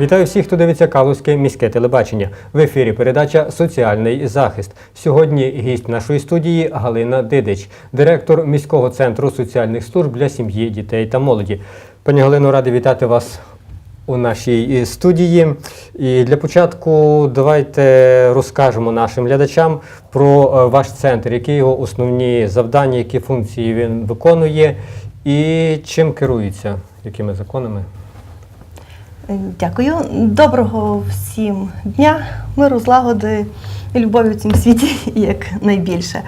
Вітаю всіх, хто дивиться Калузьке міське телебачення. В ефірі передача Соціальний захист. Сьогодні гість нашої студії Галина Дидич, директор міського центру соціальних служб для сім'ї, дітей та молоді. Пані Галино, радий вітати вас у нашій е, студії. І для початку давайте розкажемо нашим глядачам про е, ваш центр, які його основні завдання, які функції він виконує і чим керується, якими законами. Дякую. Доброго всім дня, миру, злагоди і любові в цьому світі як найбільше.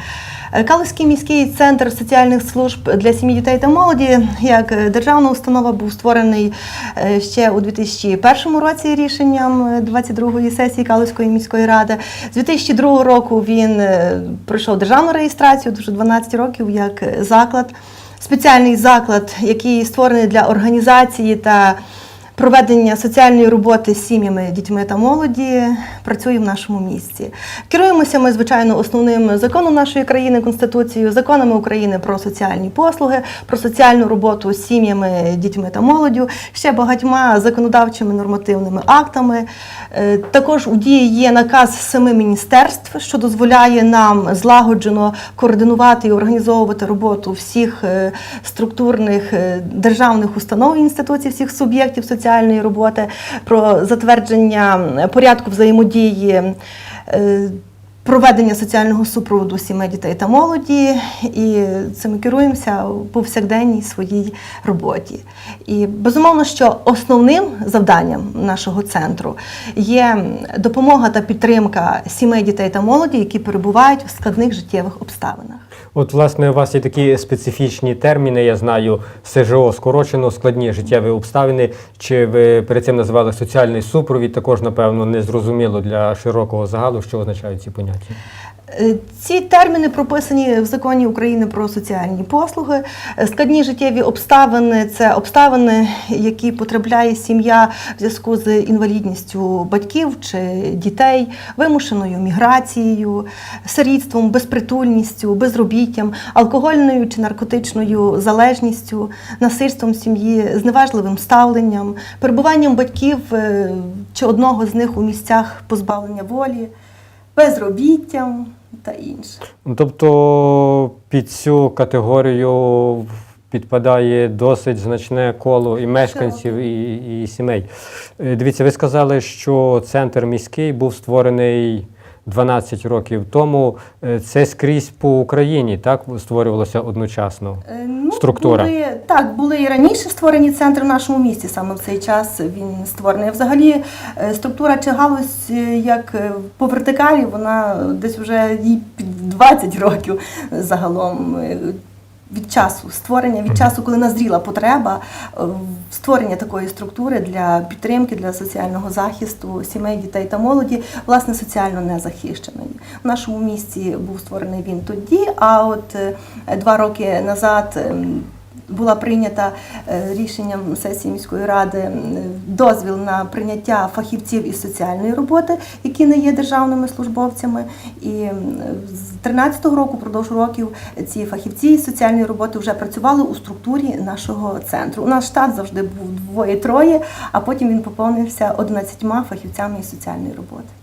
Е, Калузький міський центр соціальних служб для сім'ї, дітей та молоді як державна установа був створений е, ще у 2001 році рішенням 22-ї сесії Калузької міської ради. З 2002 року він е, пройшов державну реєстрацію, дуже 12 років як заклад. Спеціальний заклад, який створений для організації та проведення соціальної роботи з сім'ями, дітьми та молоді працює в нашому місті. Керуємося ми, звичайно, основним законом нашої країни, Конституцією, законами України про соціальні послуги, про соціальну роботу з сім'ями, дітьми та молоддю, ще багатьма законодавчими нормативними актами. Е, Також у дії є наказ семи міністерств, що дозволяє нам злагоджено координувати і організовувати роботу всіх е, структурних е, державних установ і інституцій, всіх суб'єктів соціальної роботи, про затвердження порядку взаємодії. Проведення соціального супроводу сімей дітей та молоді, і цим керуємося у повсякденній своїй роботі. І безумовно, що основним завданням нашого центру є допомога та підтримка сімей дітей та молоді, які перебувають в складних життєвих обставинах. От, власне, у вас є такі специфічні терміни, я знаю, СЖО скорочено, складні життєві обставини. Чи ви перед цим називали соціальний супровід? Також, напевно, не зрозуміло для широкого загалу, що означають ці поняття. Е, Ці терміни прописані в законі України про соціальні послуги. Складні життєві обставини це обставини, які потрапляє сім'я в зв'язку з інвалідністю батьків чи дітей, вимушеною міграцією, сирітством, безпритульністю, безробіттям, алкогольною чи наркотичною залежністю, насильством сім'ї, зневажливим ставленням, перебуванням батьків е, чи одного з них у місцях позбавлення волі безробіттям та інше. Ну, Тобто під цю категорію підпадає досить значне коло і мешканців, і, і сімей. Е, Дивіться, ви сказали, що центр міський був створений 12 років тому. Е, Це скрізь по Україні, так створювалося одночасно. Е, Ну, Структура. Були, так, були і раніше створені центри в нашому місті, саме в цей час він створений. Взагалі, е, структура чи галузь, як по вертикалі, вона десь вже їй під 20 років загалом. Від часу створення, від часу, коли назріла потреба е, створення такої структури для підтримки, для соціального захисту сімей, дітей та молоді, власне, соціально незахищеної. В нашому місті був створений він тоді, а от е, два роки назад ем, була прийнята е, рішенням сесії міської ради дозвіл на прийняття фахівців із соціальної роботи, які не є державними службовцями. І з 13-го року, продовж років, ці фахівці із соціальної роботи вже працювали у структурі нашого центру. У нас штат завжди був двоє-троє, а потім він поповнився 11 фахівцями із соціальної роботи.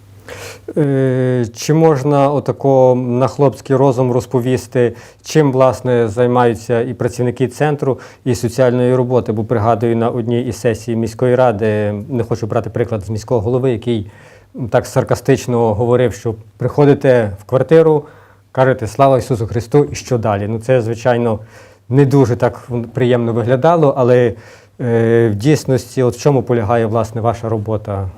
Е, Чи можна отако на хлопський розум розповісти, чим власне займаються і працівники центру і соціальної роботи? Бо пригадую на одній із сесій міської ради, не хочу брати приклад з міського голови, який так саркастично говорив, що приходите в квартиру, кажете Слава Ісусу Христу, і що далі? Ну це звичайно не дуже так приємно виглядало, але е, в дійсності, от в чому полягає власне ваша робота?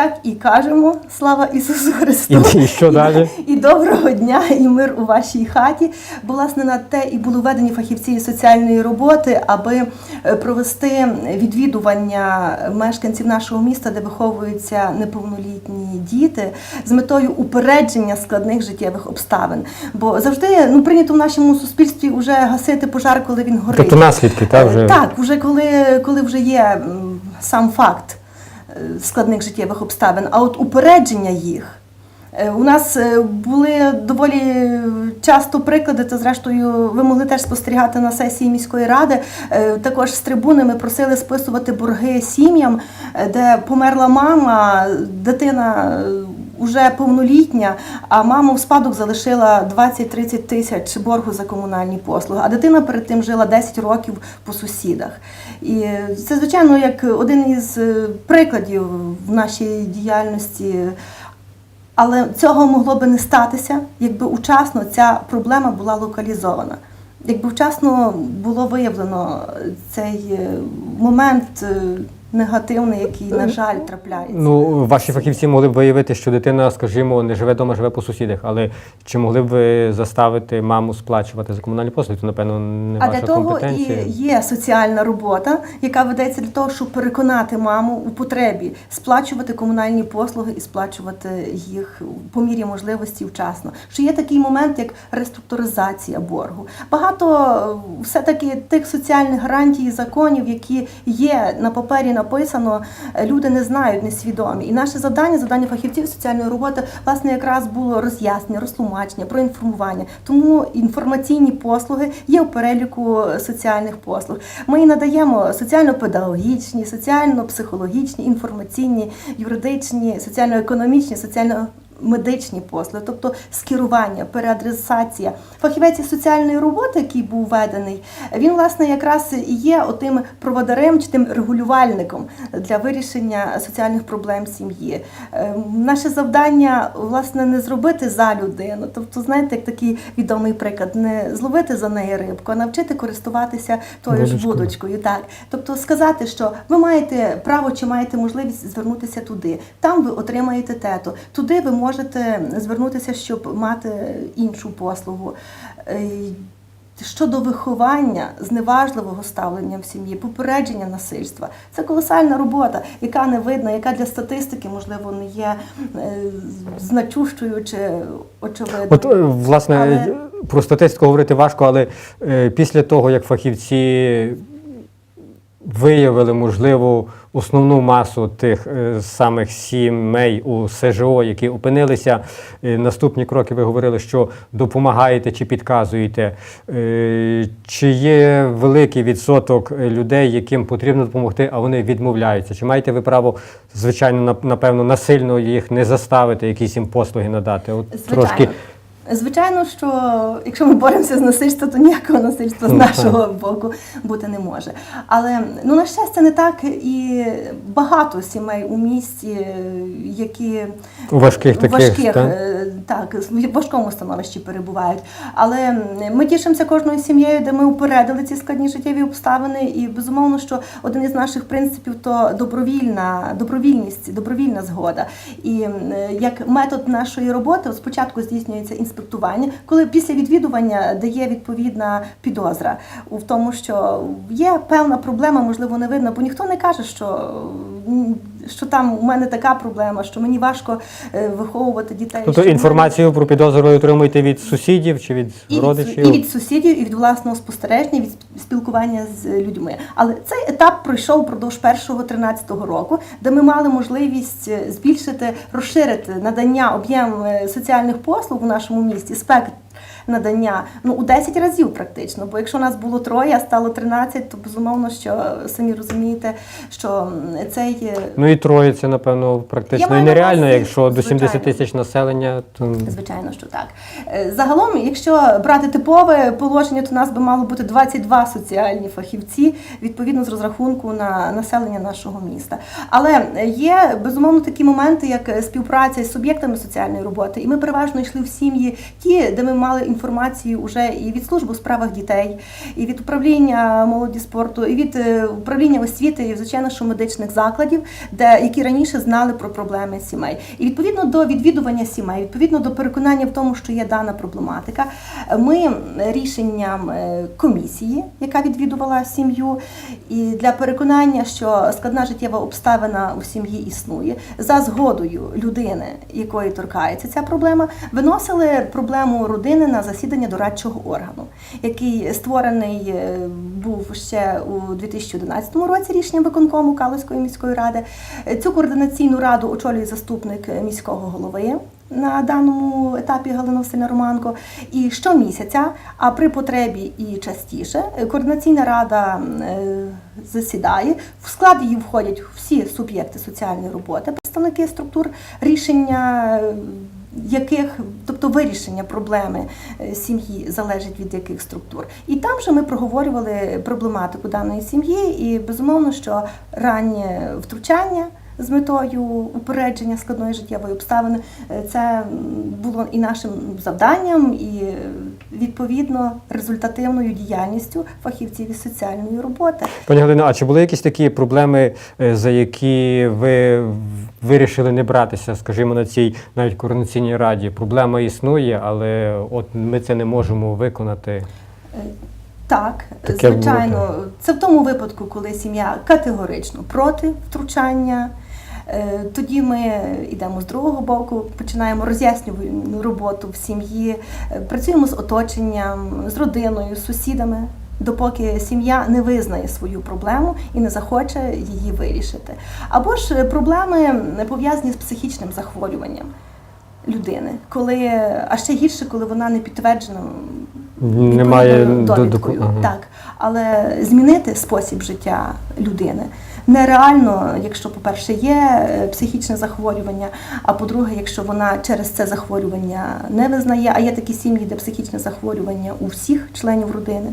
Так і кажемо, слава Ісусу Христу. І- і що далі? І, доброго дня, і мир у вашій хаті. Бо, власне, на те і були введені фахівці із соціальної роботи, аби е, провести відвідування мешканців нашого міста, де виховуються неповнолітні діти, з метою упередження складних життєвих обставин. Бо завжди ну, прийнято в нашому суспільстві вже гасити пожар, коли він горить. Тобто наслідки, так, вже? Е, Так, вже коли, коли вже є сам факт складних життєвих обставин, а от упередження їх Е, У нас е, були доволі часто приклади, та зрештою ви могли теж спостерігати на сесії міської ради. Е, Також з трибуни ми просили списувати борги сім'ям, е, де померла мама, дитина вже повнолітня, а мама в спадок залишила 20-30 тисяч боргу за комунальні послуги. А дитина перед тим жила 10 років по сусідах. І це, звичайно, як один із е, прикладів в нашій діяльності. Але цього могло би не статися, якби учасно ця проблема була локалізована. Якби вчасно було виявлено цей е, момент е, негативний, який, на жаль, трапляється. Ну, ваші фахівці могли б виявити, що дитина, скажімо, не живе вдома, живе по сусідах. Але чи могли б ви заставити маму сплачувати за комунальні послуги? То, напевно, не А ваша для того компетенція. і є соціальна робота, яка ведеться для того, щоб переконати маму у потребі сплачувати комунальні послуги і сплачувати їх по мірі можливості вчасно. Що є такий момент, як реструктуризація боргу. Багато е, все-таки тих соціальних гарантій і законів, які є на папері написано, е, люди не знають, несвідомі. І наше завдання, завдання фахівців соціальної роботи, власне, якраз було роз'яснення, розтлумачення, проінформування. Тому інформаційні послуги є в переліку соціальних послуг. Ми і надаємо соціально-педагогічні, соціально-психологічні, інформаційні, юридичні, соціально-економічні, соціально. Медичні послуги, тобто скерування, переадресація. Фахівець соціальної роботи, який був введений, він власне якраз і є отим проводарем чи тим регулювальником для вирішення соціальних проблем сім'ї. Е, Наше завдання власне не зробити за людину, тобто, знаєте, як такий відомий приклад, не зловити за неї рибку, а навчити користуватися тою ж вудочкою. Так, тобто сказати, що ви маєте право чи маєте можливість звернутися туди. Там ви отримаєте тето. Туди ви можете звернутися, щоб мати іншу послугу. Е, Щодо виховання зневажливого ставлення в сім'ї, попередження насильства, це колосальна робота, яка не видна, яка для статистики, можливо, не є е, значущою чи очевидною. От, е, власне, Але- про статистику говорити важко, але після того, як фахівці виявили, можливо, основну масу тих е, самих сімей у СЖО, які опинилися, е, наступні кроки ви говорили, що допомагаєте чи підказуєте. Е, Чи є великий відсоток людей, яким потрібно допомогти, а вони відмовляються? Чи маєте ви право, звичайно, нап- напевно, насильно їх не заставити, якісь їм послуги надати? От Звичайно. трошки Звичайно, що якщо ми боремося з насильством, то ніякого насильства з Ну, нашого боку бути не може. Але ну на щастя, не так і багато сімей у місті, які важких таких важких, та? е, так, в важкому становищі перебувають. Але ми тішимося кожною сім'єю, де ми упередили ці складні життєві обставини. І безумовно, що один із наших принципів то добровільна, добровільність, добровільна згода. І як метод нашої роботи спочатку здійснюється інспектування, коли після відвідування дає відповідна підозра у тому, що є певна проблема, можливо, не видно, бо ніхто не каже, що. Що там у мене така проблема, що мені важко е, виховувати дітей. Тобто що інформацію про підозру ви отримуєте від сусідів чи від і від, родичів? і від сусідів, і від власного спостереження, від спілкування з людьми. Але цей етап пройшов впродовж першого 13-го року, де ми мали можливість е, збільшити, розширити надання об'єм е, соціальних послуг у нашому місті, спектр надання ну у 10 разів практично. Бо якщо нас було троє, а стало 13, то безумовно, що самі розумієте, що м, цей е, Ну і троє це, напевно, практично і нереально, увазі, якщо до 70 тисяч населення, то Звичайно, що так. Е, Загалом, якщо брати типове положення, то у нас би мало бути 22 соціальні фахівці відповідно з розрахунку на населення нашого міста. Але є безумовно такі моменти, як співпраця з суб'єктами соціальної роботи, і ми переважно йшли в сім'ї, ті, де ми мали інформацію вже і від служби у справах дітей, і від управління молоді спорту, і від е, управління освіти, і звичайно, що медичних закладів, де які раніше знали про проблеми сімей. І відповідно до відвідування сімей, відповідно до переконання в тому, що є дана проблематика, ми рішенням е, комісії, яка відвідувала сім'ю, і для переконання, що складна життєва обставина у сім'ї існує, за згодою людини, якої торкається ця проблема, виносили проблему родини на засідання дорадчого органу, який створений е, був ще у 2011 році рішенням виконкому Калузької міської ради. Е, Цю координаційну раду очолює заступник е, міського голови. на даному етапі Галина Васильівна Романко. І щомісяця, а при потребі і частіше, координаційна рада засідає. В склад її входять всі суб'єкти соціальної роботи, представники структур рішення. Яких, тобто вирішення проблеми е, сім'ї залежить від яких структур, і там же ми проговорювали проблематику даної сім'ї, і безумовно, що раннє втручання з метою упередження складної життєвої обставини е, це було і нашим завданням, і е, відповідно результативною діяльністю фахівців із соціальної роботи. Пані Галино, а чи були якісь такі проблеми, е, за які ви вирішили не братися, скажімо, на цій навіть координаційній раді? Проблема існує, але от ми це не можемо виконати. Е, Так, Таке було, звичайно, це в тому випадку, коли сім'я категорично проти втручання. Е, Тоді ми йдемо з другого боку, починаємо роз'яснювальну роботу в сім'ї, е, працюємо з оточенням, з родиною, з сусідами, допоки сім'я не визнає свою проблему і не захоче її вирішити. Або ж е, проблеми пов'язані з психічним захворюванням людини, коли а ще гірше, коли вона не підтверджена Немає до- довідкою. ага. Так, але змінити спосіб життя людини нереально, якщо, по-перше, є е, психічне захворювання, а по-друге, якщо вона через це захворювання не визнає, а є такі сім'ї, де психічне захворювання у всіх членів родини,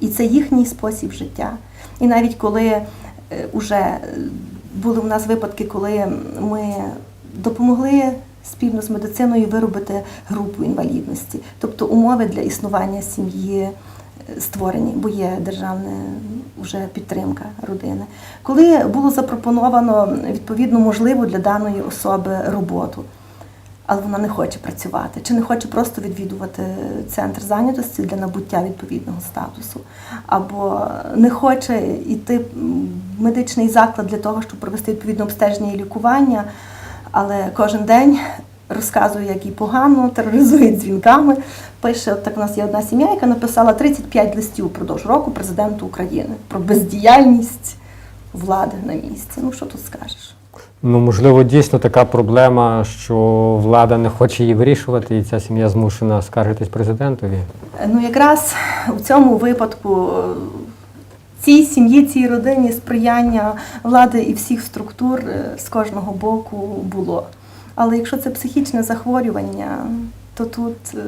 і це їхній спосіб життя. І навіть коли вже були в нас випадки, коли ми допомогли спільно з медициною виробити групу інвалідності, тобто умови для існування сім'ї е, створені, бо є державна вже підтримка родини. Коли було запропоновано відповідно можливу для даної особи роботу, але вона не хоче працювати, чи не хоче просто відвідувати центр зайнятості для набуття відповідного статусу, або не хоче йти в медичний заклад для того, щоб провести відповідне обстеження і лікування, але кожен день розказує, як їй погано, тероризує дзвінками. Пише, от так у нас є одна сім'я, яка написала 35 листів впродовж року президенту України про бездіяльність влади на місці. Ну що тут скажеш? Ну, можливо, дійсно така проблема, що влада не хоче її вирішувати, і ця сім'я змушена скаржитись президентові. Ну, якраз у цьому випадку е, цій сім'ї, цій родині сприяння влади і всіх структур е, з кожного боку було. Але якщо це психічне захворювання, то тут е,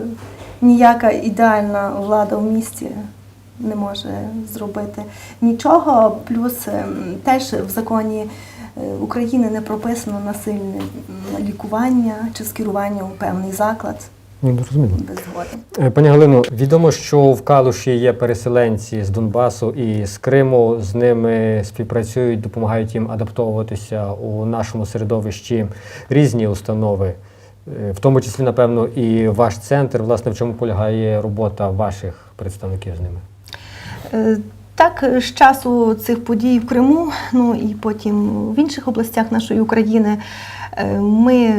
ніяка ідеальна влада в місті не може зробити нічого. Плюс е, теж в законі е, України не прописано насильне лікування чи скерування у певний заклад Ну, зрозуміло. Е, Пані Галино, відомо, що в Калуші є переселенці з Донбасу і з Криму. З ними співпрацюють, допомагають їм адаптовуватися у нашому середовищі різні установи, Е, в тому числі, напевно, і ваш центр. Власне, в чому полягає робота ваших представників з ними? Е, Так, з часу цих подій в Криму, ну і потім в інших областях нашої України ми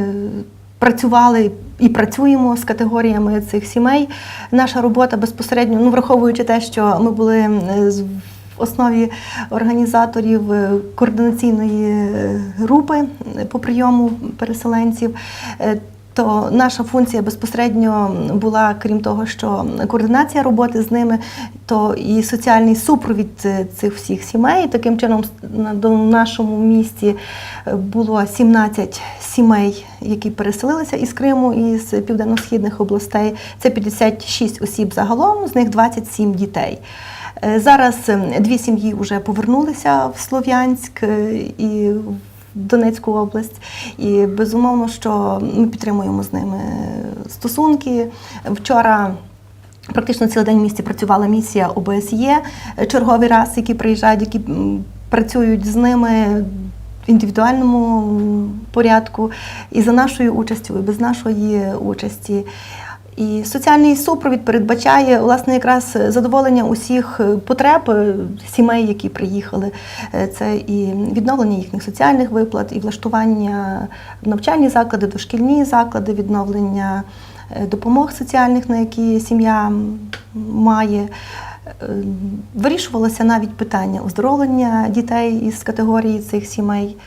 працювали і працюємо з категоріями цих сімей. Наша робота безпосередньо, ну враховуючи те, що ми були в основі організаторів е, координаційної е, групи е, по прийому переселенців. То наша функція безпосередньо була, крім того, що координація роботи з ними, то і соціальний супровід е, цих всіх сімей. Таким чином, в нашому місті е, було 17 сімей, які переселилися із Криму і з південно-східних областей. Це 56 осіб загалом, з них 27 дітей. Е, Зараз е, дві сім'ї вже повернулися в Слов'янськ і Донецьку область. І безумовно, що ми підтримуємо з ними стосунки. Вчора. Практично цілий день в місті працювала місія ОБСЄ, черговий раз, які приїжджають, які працюють з ними в індивідуальному порядку, і за нашою участю, і без нашої участі. І соціальний супровід передбачає власне якраз задоволення усіх е, потреб е, сімей, які приїхали. Е, Це і відновлення їхніх соціальних виплат, і влаштування в навчальні заклади, дошкільні заклади, відновлення допомог соціальних, на які сім'я має. Вирішувалося навіть питання оздоровлення дітей із категорії цих сімей.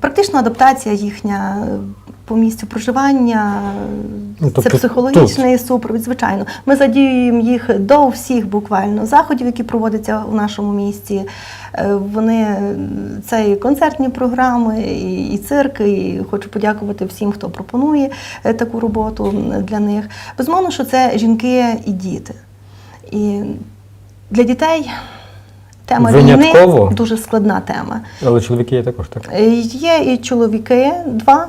Практична адаптація їхня по місцю проживання, Ну, це тобто психологічний супровід, звичайно. Ми задіюємо їх до всіх буквально заходів, які проводяться у нашому місті. Е, Вони це і концертні програми, і, і цирк. І хочу подякувати всім, хто пропонує е, таку роботу для них. Безумовно, що це жінки і діти. І для дітей тема Винятково? війни дуже складна тема. Але чоловіки є також так. Е, Є і чоловіки два,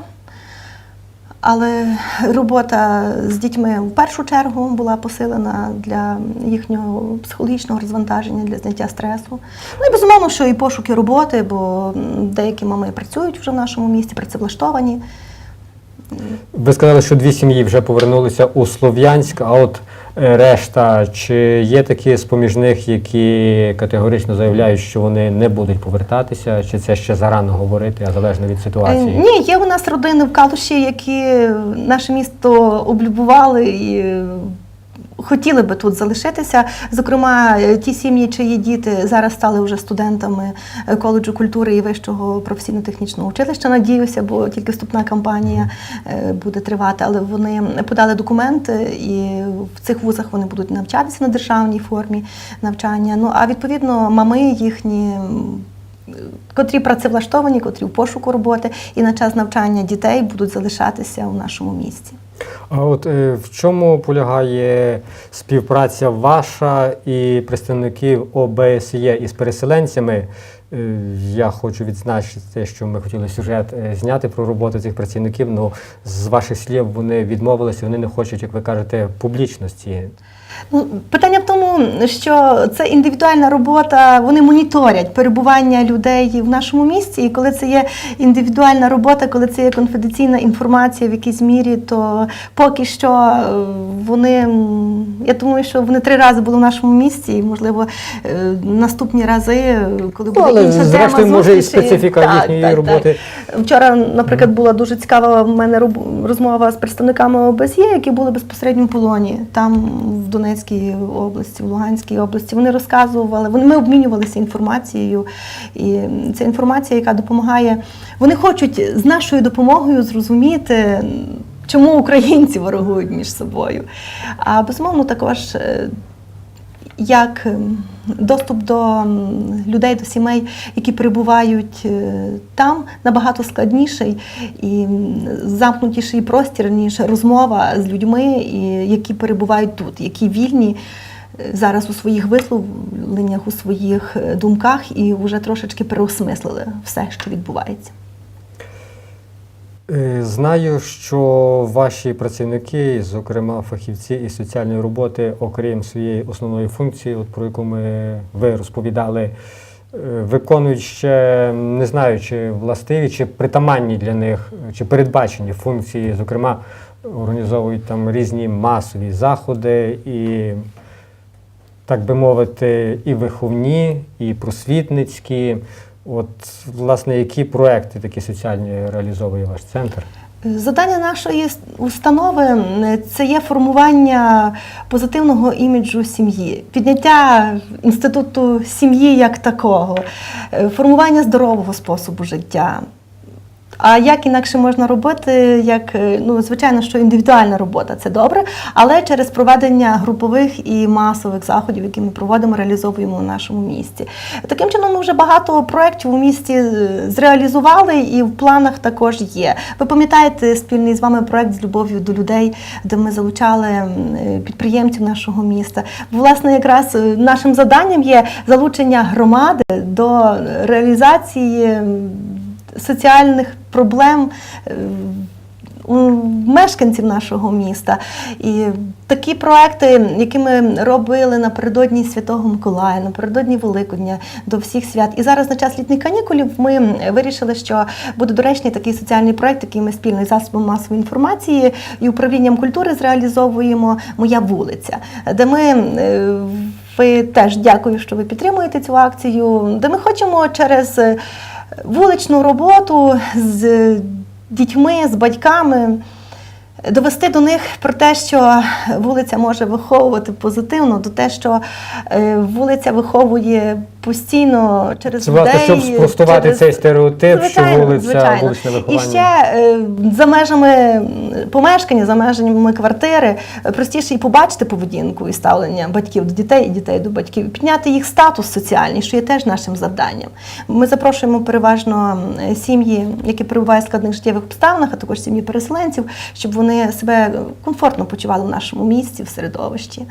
але робота з дітьми в першу чергу була посилена для їхнього психологічного розвантаження, для зняття стресу. Ну і безумовно, що і пошуки роботи, бо деякі мами працюють вже в нашому місті, працевлаштовані. Ви сказали, що дві сім'ї вже повернулися у Слов'янськ, а от е, решта, чи є такі з-поміж них, які категорично заявляють, що вони не будуть повертатися, чи це ще зарано говорити, а залежно від Е, ситуації? Ні, є у нас родини в Калуші, які наше місто облюбували і е, хотіли би тут залишитися. Зокрема, е, ті сім'ї, чиї діти зараз стали вже студентами е, коледжу культури і вищого професійно-технічного училища. Надіюся, бо тільки вступна кампанія е, буде тривати. Але вони подали документи, і в цих вузах вони будуть навчатися на державній формі навчання. Ну а відповідно, мами їхні. котрі працевлаштовані, котрі в пошуку роботи, і на час навчання дітей будуть залишатися у нашому місті. А от е, в чому полягає співпраця ваша і представників ОБСЄ із переселенцями? Е, Я хочу відзначити те, що ми хотіли сюжет е, зняти про роботу цих працівників. але з ваших слів вони відмовилися, вони не хочуть, як ви кажете, публічності. Ну, питання в тому, що це індивідуальна робота, вони моніторять перебування людей в нашому місті. І коли це є індивідуальна робота, коли це є конфіденційна інформація в якійсь мірі, то поки що е, вони, я думаю, що вони три рази були в нашому місті, і можливо наступні рази, коли буде Ну, зрештою, може, і специфіка Так, їхньої так, так. роботи. Вчора, наприклад, була дуже цікава в мене розмова з представниками ОБСЄ, які були безпосередньо в полоні там в Донецькій області, в Луганській області. Вони розказували, вони ми обмінювалися інформацією, і ця інформація, яка допомагає. Вони хочуть з нашою допомогою зрозуміти. Чому українці ворогують між собою? А безумовно, також е, як ем, доступ до людей, до сімей, які перебувають е, там, набагато складніший і замкнутіший простір, ніж розмова з людьми, які перебувають тут, які вільні. е, Зараз у своїх висловленнях, у своїх е, думках і вже трошечки переосмислили все, що відбувається. Е, Знаю, що ваші працівники, зокрема фахівці із соціальної роботи, окрім своєї основної функції, от про яку ми ви розповідали, е, виконують ще не знаю, чи властиві, чи притаманні для них, чи передбачені функції, зокрема, організовують там різні масові заходи і, так би мовити, і виховні, і просвітницькі. От, власне, які проекти такі соціальні реалізовує ваш центр? Завдання нашої установи це є формування позитивного іміджу сім'ї, підняття інституту сім'ї як такого, е, формування здорового способу життя. А як інакше можна робити, як е, ну звичайно, що індивідуальна робота це добре, але через проведення групових і масових заходів, які ми проводимо, реалізовуємо у нашому місті. Таким чином, ми вже багато проєктів у місті е, зреалізували і в планах також є. Ви пам'ятаєте спільний з вами проєкт з любов'ю до людей, де ми залучали е, підприємців нашого міста. Власне, якраз нашим завданням є залучення громади до реалізації. Соціальних проблем е, мешканців нашого міста. І такі проекти, які ми робили напередодні Святого Миколая, напередодні Великодня, до всіх свят. І зараз на час літніх канікулів ми вирішили, що буде доречний такий соціальний проект, який ми спільно із засобом масової інформації і управлінням культури зреалізовуємо Моя вулиця, де ми. е, Ви теж дякую, що ви підтримуєте цю акцію. Де ми хочемо через е, вуличну роботу з дітьми, з батьками. Довести до них про те, що вулиця може виховувати позитивно, до те, що е, вулиця виховує постійно через Це власне, людей, щоб спростувати через- цей стереотип, Звичайно, що вулиця, звичайно. вуличне І ще е, за межами помешкання, за межами квартири, е, простіше і побачити поведінку і ставлення батьків до дітей і дітей до батьків, підняти їх статус соціальний, що є теж нашим завданням. Ми запрошуємо переважно сім'ї, які перебувають в складних життєвих обставинах, а також сім'ї переселенців, щоб вони себе комфортно почували в нашому місті, в середовищі.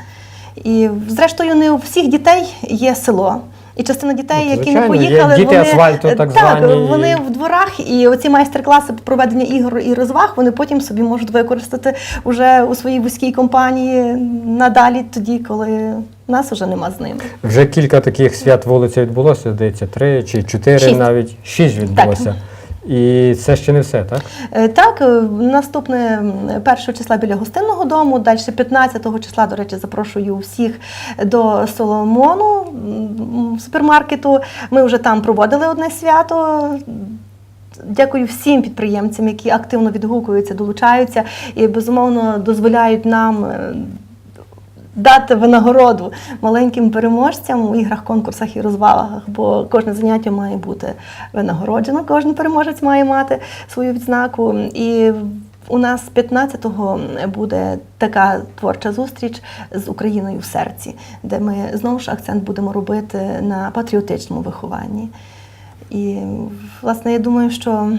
І зрештою, не у всіх дітей є село. І частина дітей, Ну, які не поїхали, діти вони асфальту, так так, звані. вони в дворах, і оці майстер-класи по проведення ігор і розваг вони потім собі можуть використати уже у своїй вузькій компанії надалі, тоді, коли нас вже нема з ними. Вже кілька таких свят вулиці відбулося, здається, три чи чотири, Шість. навіть шість відбулося. І це ще не все, так? Е, Так, е, наступне м, 1 числа біля гостинного дому, далі 15 числа, до речі, запрошую всіх до Соломону супермаркету. Ми вже там проводили одне свято. Дякую всім підприємцям, які активно відгукуються, долучаються і безумовно дозволяють нам. Дати винагороду маленьким переможцям у іграх, конкурсах і розвагах, бо кожне заняття має бути винагороджено, кожен переможець має мати свою відзнаку. І у нас 15-го буде така творча зустріч з Україною в серці, де ми знову ж акцент будемо робити на патріотичному вихованні. І, власне, я думаю, що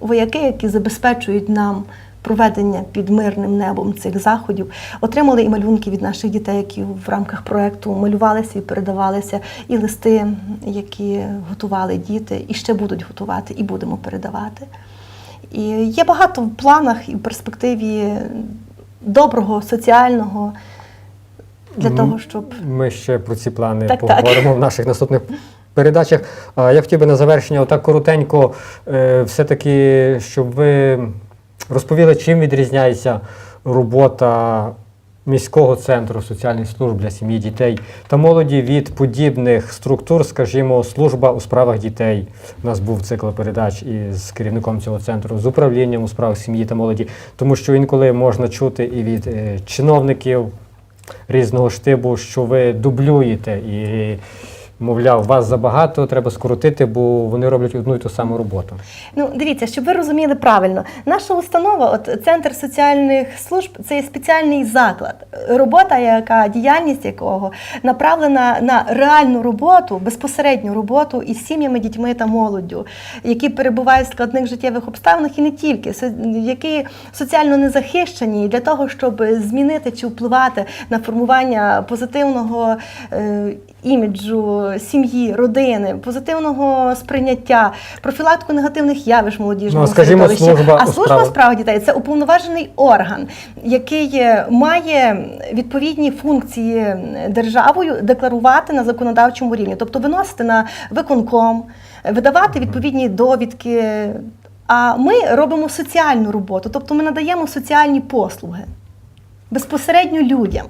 вояки, які забезпечують нам проведення під мирним небом цих заходів, отримали і малюнки від наших дітей, які в рамках проєкту малювалися і передавалися, і листи, які готували діти, і ще будуть готувати, і будемо передавати. І є багато в планах і в перспективі доброго, соціального для того, щоб Ми ще про ці плани Так, поговоримо в наших наступних передачах. А я хотів би на завершення, отак коротенько, е, все-таки, щоб ви розповіли, чим відрізняється робота міського центру соціальних служб для сім'ї, дітей та молоді від подібних структур, скажімо, служба у справах дітей. У нас був цикл передач із керівником цього центру, з управлінням у справах сім'ї та молоді, тому що інколи можна чути і від е, чиновників різного штибу, що ви дублюєте і. Мовляв, вас забагато, треба скоротити, бо вони роблять одну і ту саму роботу. Ну, дивіться, щоб ви розуміли правильно, наша установа, от центр соціальних служб, це є спеціальний заклад, робота, яка діяльність якого направлена на реальну роботу, безпосередню роботу із сім'ями, дітьми та молоддю, які перебувають в складних життєвих обставинах і не тільки, які соціально незахищені, для того, щоб змінити чи впливати на формування позитивного. Іміджу сім'ї, родини, позитивного сприйняття, профілактику негативних явищ молодіжного Ну, скажімо, служба а служба у дітей це уповноважений орган, який е, має відповідні функції державою декларувати на законодавчому рівні, тобто виносити на виконком, видавати відповідні довідки. А ми робимо соціальну роботу, тобто ми надаємо соціальні послуги безпосередньо людям.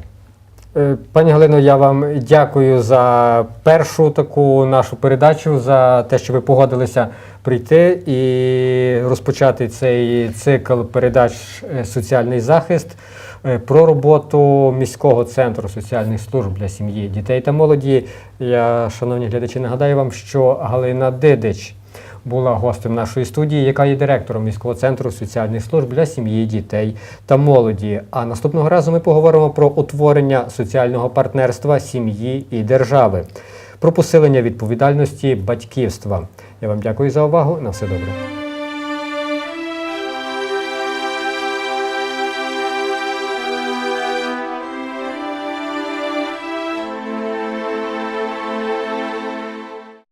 Е, Пані Галино, я вам дякую за першу таку нашу передачу, за те, що ви погодилися прийти і розпочати цей цикл передач е, Соціальний захист е, про роботу міського центру соціальних служб для сім'ї, дітей та молоді. Я, шановні глядачі, нагадаю вам, що Галина Дидич була гостем нашої студії, яка є директором міського центру соціальних служб для сім'ї, дітей та молоді. А наступного разу ми поговоримо про утворення соціального партнерства сім'ї і держави, про посилення відповідальності батьківства. Я вам дякую за увагу. На все добре.